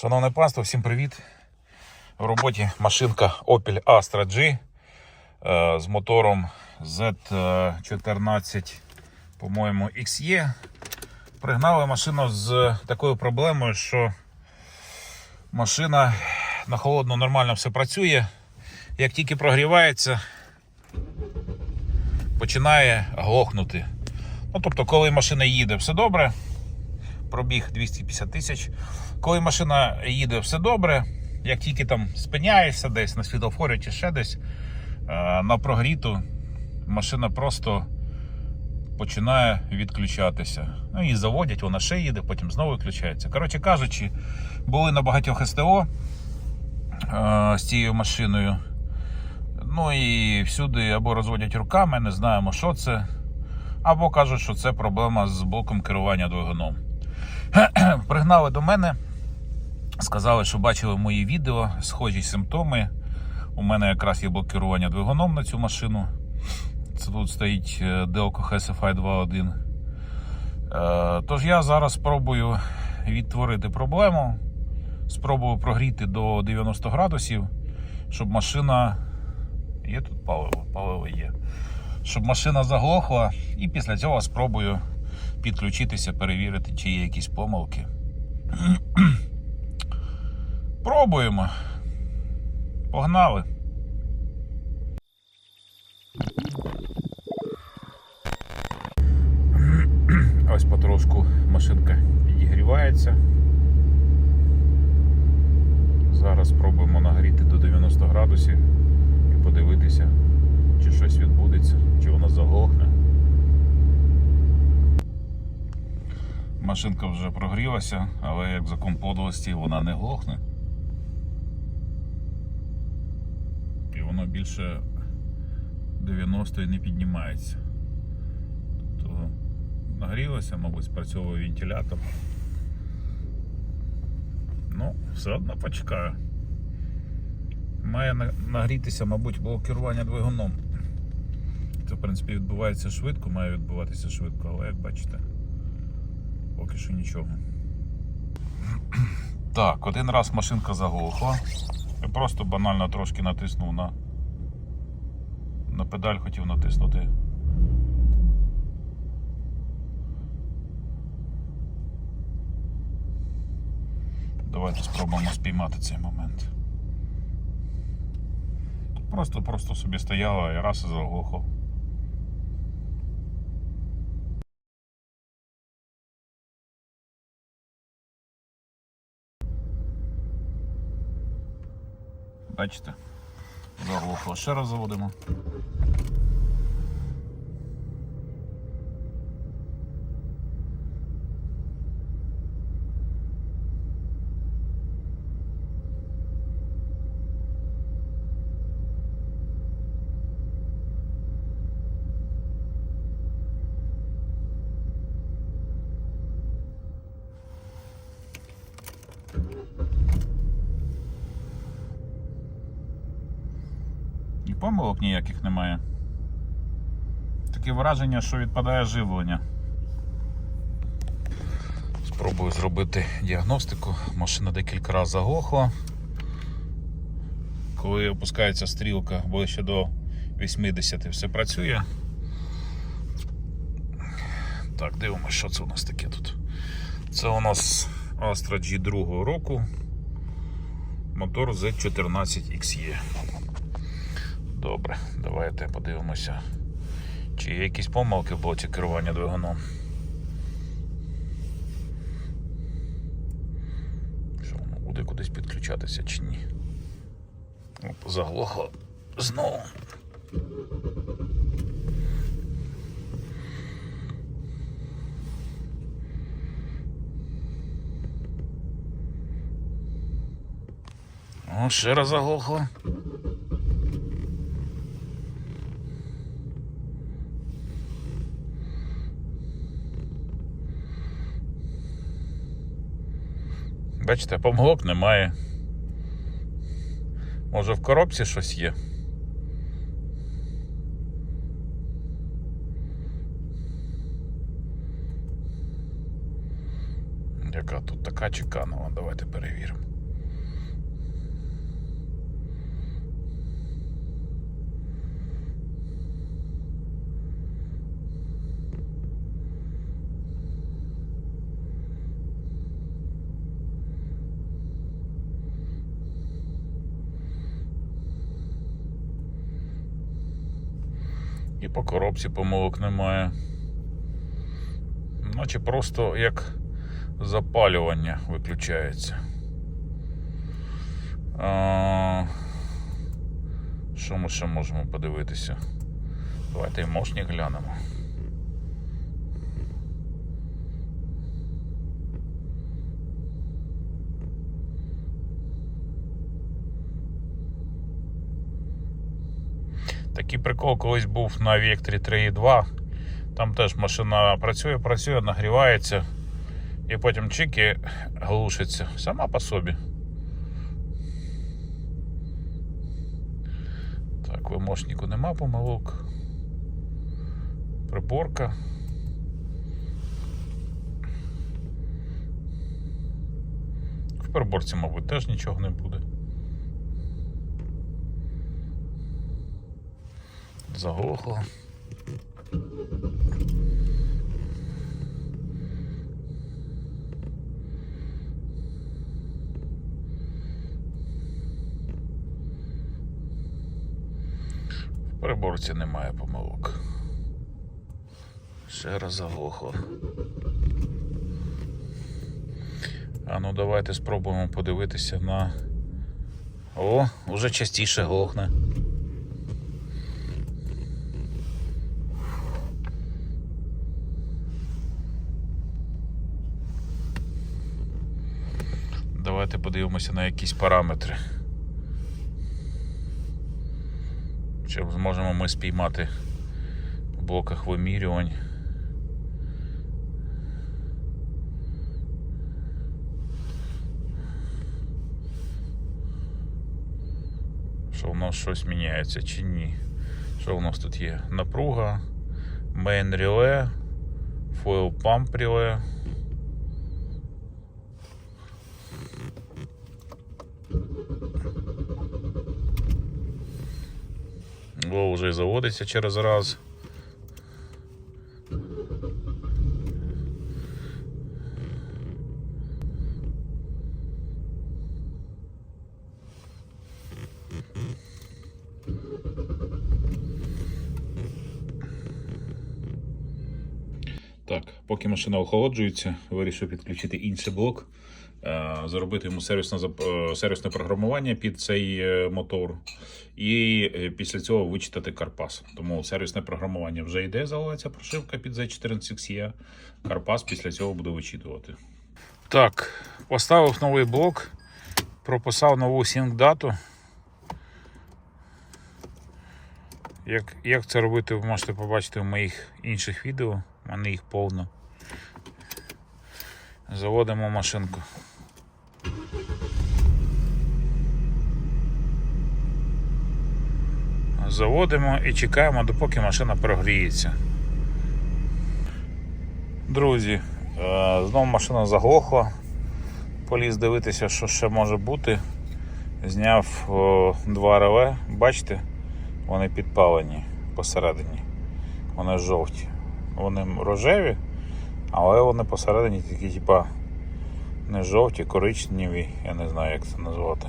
Шановне панство, всім привіт. В роботі машинка Opel Astra G е, з мотором Z14, по-моєму, XE. Пригнали машину з такою проблемою, що машина на холодно нормально все працює. Як тільки прогрівається, починає глохнути. Ну, тобто, коли машина їде, все добре. Пробіг 250 тисяч. Коли машина їде, все добре. Як тільки там спиняєшся десь на світлофорі чи ще десь е, на прогріту, машина просто починає відключатися. Ну її заводять, вона ще їде, потім знову відключається. Коротше кажучи, були на багатьох СТО е, з цією машиною. Ну і всюди або розводять руками, не знаємо, що це, або кажуть, що це проблема з блоком керування двигуном. Пригнали до мене, сказали, що бачили мої відео, схожі симптоми. У мене якраз є блокерування двигуном на цю машину. Це тут стоїть е, Delco HSFI 2.1. Е, Тож я зараз спробую відтворити проблему. Спробую прогріти до 90 градусів, щоб машина. Є тут паливо, паливо є. Щоб машина заглохла, і після цього спробую підключитися, перевірити, чи є якісь помилки. Пробуємо. Погнали. Ось потрошку машинка підігрівається. Зараз спробуємо нагріти до 90 градусів і подивитися, чи щось відбудеться, чи вона заглохне. Машинка вже прогрілася, але як закон подлості вона не глохне. І воно більше 90 не піднімається. Тобто нагрілося, мабуть, спрацьовує вентилятор. Ну, все одно почекаю. Має нагрітися, мабуть, блок керування двигуном. Це, в принципі, відбувається швидко, має відбуватися швидко, але як бачите, поки що нічого. Так, один раз машинка заглохла. Я просто банально трошки натиснув на, на педаль, хотів натиснути. Давайте спробуємо спіймати цей момент. Просто просто собі стояла і раз і заглохло. Бачите? Заглохло. Ще заводимо. Помилок ніяких немає. Таке враження, що відпадає живлення. Спробую зробити діагностику. Машина декілька разів заглохла. Коли опускається стрілка ближче до 80 все працює. Так, дивимося, що це у нас таке тут. Це у нас Astra G другого року. Мотор Z14XE. Добре, давайте подивимося, чи є якісь помилки в блоці керування двигуном. Що воно буде кудись підключатися чи ні? Оп, заглохло знову. О, ще раз заглохло. Бачите, помилок немає. Може в коробці щось є. Яка тут така чеканова, давайте перевіримо. І по коробці помилок немає. Наче просто як запалювання виключається. А, що ми ще можемо подивитися? Давайте і мощні глянемо. Такий прикол колись був на Векторі 3.2. Там теж машина працює, працює, нагрівається, і потім чики глушиться сама по собі. Так, в мощнику нема помилок. Приборка. В приборці, мабуть, теж нічого не буде. Заглохло. В приборці немає помилок. Ще раз заглохло. А ну давайте спробуємо подивитися на. О, уже частіше глохне. Давайте подивимося на якісь параметри. Чи зможемо ми спіймати в блоках вимірювань. Що у нас щось міняється чи ні? Що у нас тут є? Напруга, main relay, foil pump relay. О, вже заводиться через раз. Так, поки машина охолоджується, вирішив підключити інший блок, е, зробити йому сервісне, е, сервісне програмування під цей е, мотор, і після цього вичитати Карпас. Тому сервісне програмування вже йде, заливається прошивка під Z14XE. Карпас після цього буде вичитувати. Так, поставив новий блок, прописав нову сінк-дату. Як, як це робити, ви можете побачити в моїх інших відео. У мене їх повно. Заводимо машинку. Заводимо і чекаємо, допоки машина прогріється. Друзі, е, знову машина заглохла. Поліз дивитися, що ще може бути. Зняв два реле, бачите, вони підпалені посередині. Вони жовті. Вони рожеві, але вони посередині такі, типа, не жовті, коричневі, я не знаю, як це назвати.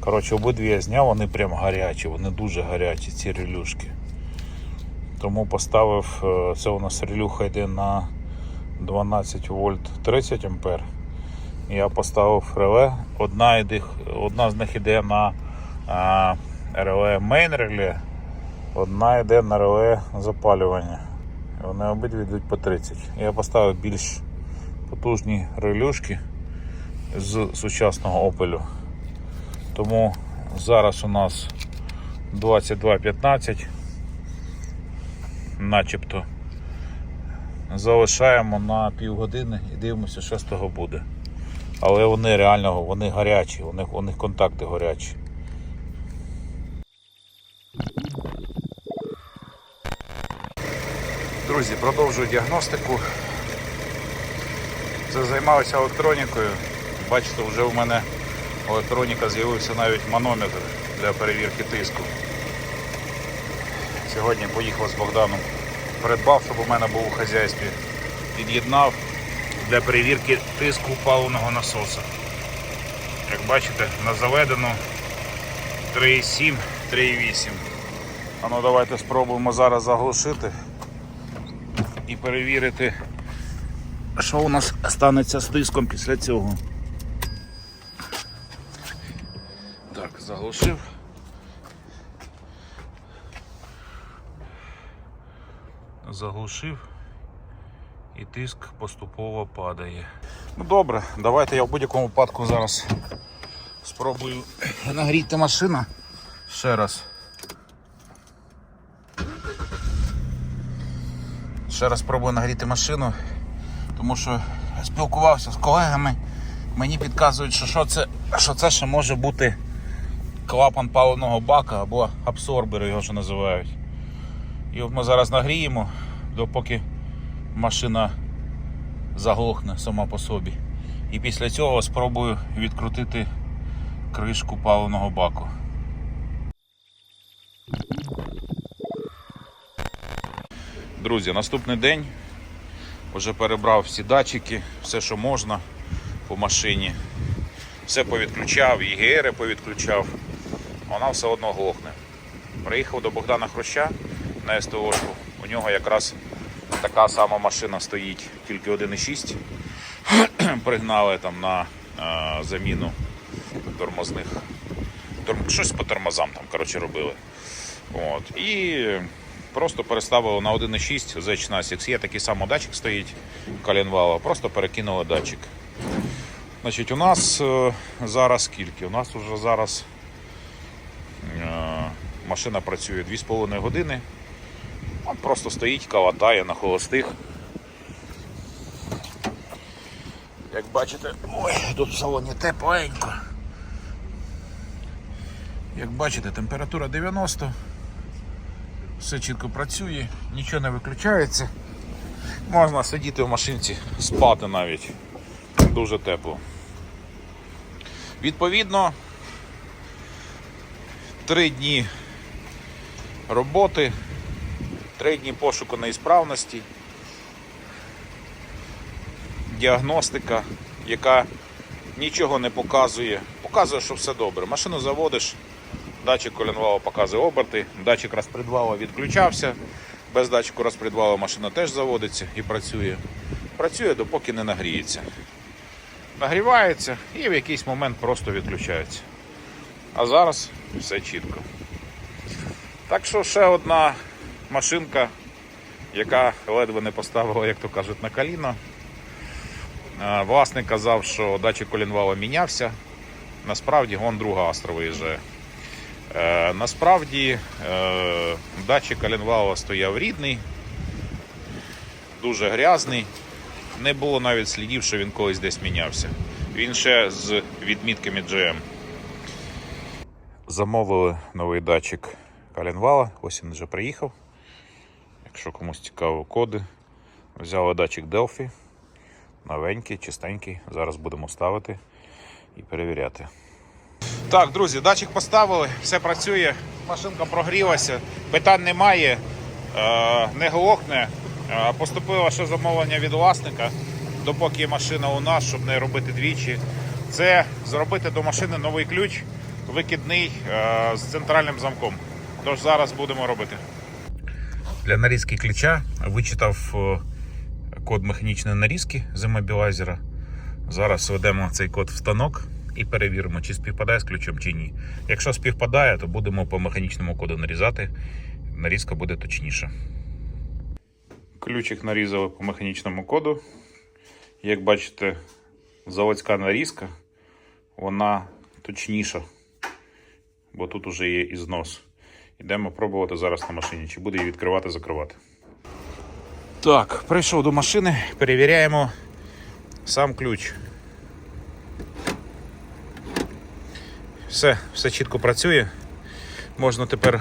Коротше, обидві я зняв, вони прям гарячі, вони дуже гарячі, ці релюшки. Тому поставив, е, це у нас релюха йде на 12 вольт 30 ампер. Я поставив реле. Одна, йде, одна з них йде на а, реле main реле, одна йде на реле запалювання. Вони обидві йдуть по 30. Я поставив більш потужні релюшки з сучасного Opel. Тому зараз у нас 22.15, начебто. Залишаємо на півгодини і дивимося, що з того буде. Але вони реально вони гарячі, у них, у них контакти гарячі. Друзі, продовжую діагностику. Це займався електронікою. Бачите, вже у мене електроніка з'явився навіть манометр для перевірки тиску. Сьогодні поїхав з Богданом, придбав, щоб у мене був у хазяйстві. Під'єднав для перевірки тиску паливного насоса. Як бачите, на заведено 3,7, 3,8. А ну давайте спробуємо зараз заглушити і перевірити, що у нас станеться з тиском після цього. Так, заглушив. Заглушив і тиск поступово падає. Ну добре, давайте я в будь-якому випадку зараз спробую нагріти машину ще раз. Ще раз спробую нагріти машину, тому що спілкувався з колегами. Мені підказують, що, що, це, що це ще може бути клапан паливного бака або абсорбер, його ще називають. І от ми зараз нагріємо, допоки машина заглохне сама по собі. І після цього спробую відкрутити кришку паливного баку. Друзі, наступний день. Вже перебрав всі датчики, все, що можна по машині. Все повідключав, ЄГР повідключав. Вона все одно глохне. Приїхав до Богдана Хруща на СТОшку. У нього якраз така сама машина стоїть, тільки 1,6. Пригнали там на е, заміну тормозних. Торм... Щось по тормозам там коротше, робили. От. І просто переставили на 1,6 Z16. Є такий самий датчик стоїть коленвала, просто перекинули датчик. Значить, у нас е, зараз скільки? У нас вже зараз е, машина працює 2,5 години. Он просто стоїть, калатає на холостих. Як бачите, ой, тут в салоні тепленько. Як бачите, температура 90. Все чітко працює, нічого не виключається. Можна сидіти в машинці, спати навіть. Дуже тепло. Відповідно, три дні роботи, три дні пошуку неісправності, діагностика, яка нічого не показує. Показує, що все добре. Машину заводиш, датчик коленвала показує оберти, датчик розпредвала відключався. Без датчику розпредвала машина теж заводиться і працює. Працює, допоки не нагріється. Нагрівається і в якийсь момент просто відключається. А зараз все чітко. Так що ще одна машинка, яка ледве не поставила, як то кажуть, на коліно. Власник казав, що датчик колінвала мінявся. Насправді вон друга Астра виїжджає. Е, насправді е, датчик коленвала стояв рідний, дуже грязний. Не було навіть слідів, що він колись десь мінявся. Він ще з відмітками GM. Замовили новий датчик коленвала. Ось він вже приїхав. Якщо комусь цікаво коди. Взяли датчик Delphi. Новенький, чистенький. Зараз будемо ставити і перевіряти. Так, друзі, датчик поставили, все працює, машинка прогрілася, питань немає, е, не глохне. Е, Поступило ще замовлення від власника, допоки машина у нас, щоб не робити двічі. Це зробити до машини новий ключ, викидний е, з центральним замком. Тож зараз будемо робити. Для нарізки ключа вичитав код механічної нарізки з. Зараз введемо цей код в станок і перевіримо, чи співпадає з ключом чи ні. Якщо співпадає, то будемо по механічному коду нарізати. Нарізка буде точніша. Ключик нарізали по механічному коду. Як бачите, заводська нарізка, вона точніша, бо тут вже є і знос. Йдемо пробувати зараз на машині, чи буде її відкривати, закривати. Так, прийшов до машини, перевіряємо сам ключ. Все, все чітко працює. Можна тепер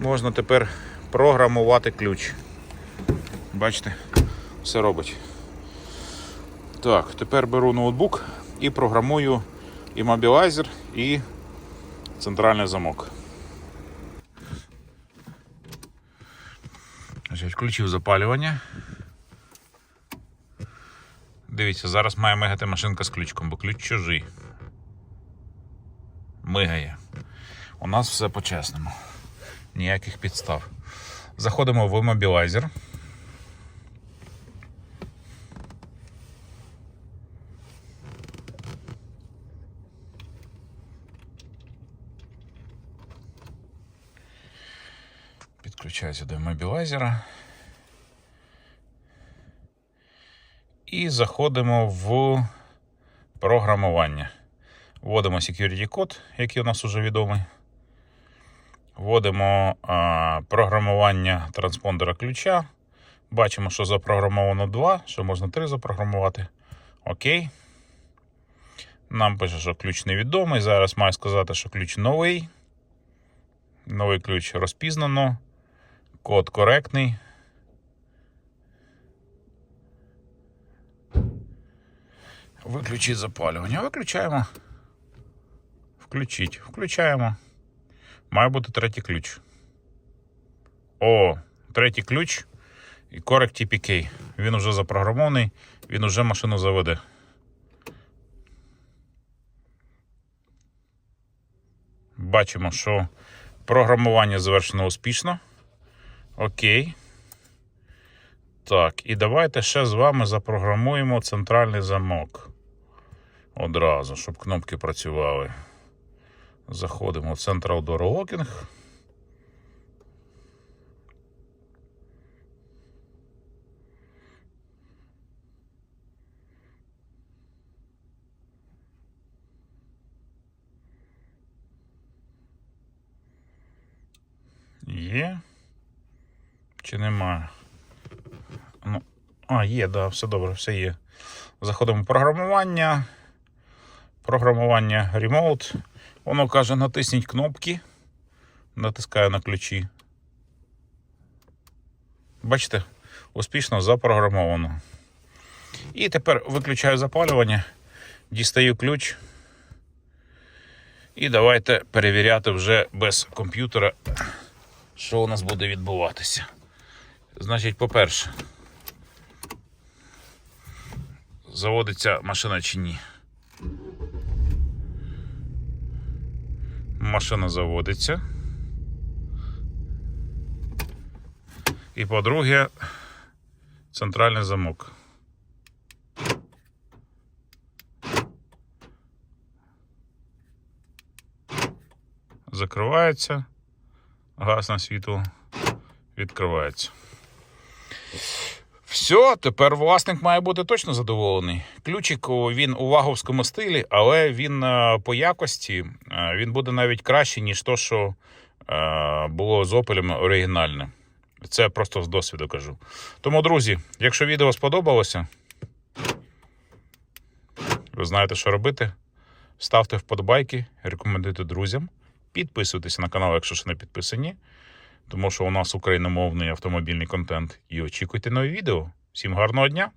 можна тепер програмувати ключ. Бачите, все робить. Так, тепер беру ноутбук і програмую іммобілайзер і центральний замок. Значить, Включив запалювання. Дивіться, зараз має мигати машинка з ключком, бо ключ чужий. Мигає. У нас все по-чесному. Ніяких підстав. Заходимо в мобілайзер. Підключаюся до мобілайзера. І заходимо в програмування. Вводимо security код, який у нас вже відомий. Вводимо а, програмування транспондера ключа. Бачимо, що запрограмовано 2, що можна 3 запрограмувати. Окей. Нам пише, що ключ невідомий. Зараз маю сказати, що ключ новий. Новий ключ розпізнано. Код коректний. Виключіть запалювання. Виключаємо. Включіть. Включаємо. Має бути третій ключ. О, третій ключ і Correct TPK. Він вже запрограмований, він вже машину заведе. Бачимо, що програмування завершено успішно. Окей. Так, і давайте ще з вами запрограмуємо центральний замок. Одразу, щоб кнопки працювали. Заходимо в Central Door Locking. Є. Чи немає? Ну, а, є, да, все добре, все є. Заходимо в програмування. Програмування Remote. Воно каже, натисніть кнопки. Натискаю на ключі. Бачите, успішно запрограмовано. І тепер виключаю запалювання, дістаю ключ. І давайте перевіряти вже без комп'ютера, що у нас буде відбуватися. Значить, по-перше, заводиться машина чи ні. Машина заводиться. І по-друге, центральний замок. Закривається, газ на світло відкривається. Все, тепер власник має бути точно задоволений. Ключик він у ваговському стилі, але він е, по якості е, він буде навіть краще, ніж то, що е, було з Opel оригінальне. Це просто з досвіду кажу. Тому, друзі, якщо відео сподобалося, ви знаєте, що робити. Ставте вподобайки, рекомендуйте друзям, підписуйтесь на канал, якщо ще не підписані тому що у нас україномовний автомобільний контент. І очікуйте нові відео. Всім гарного дня!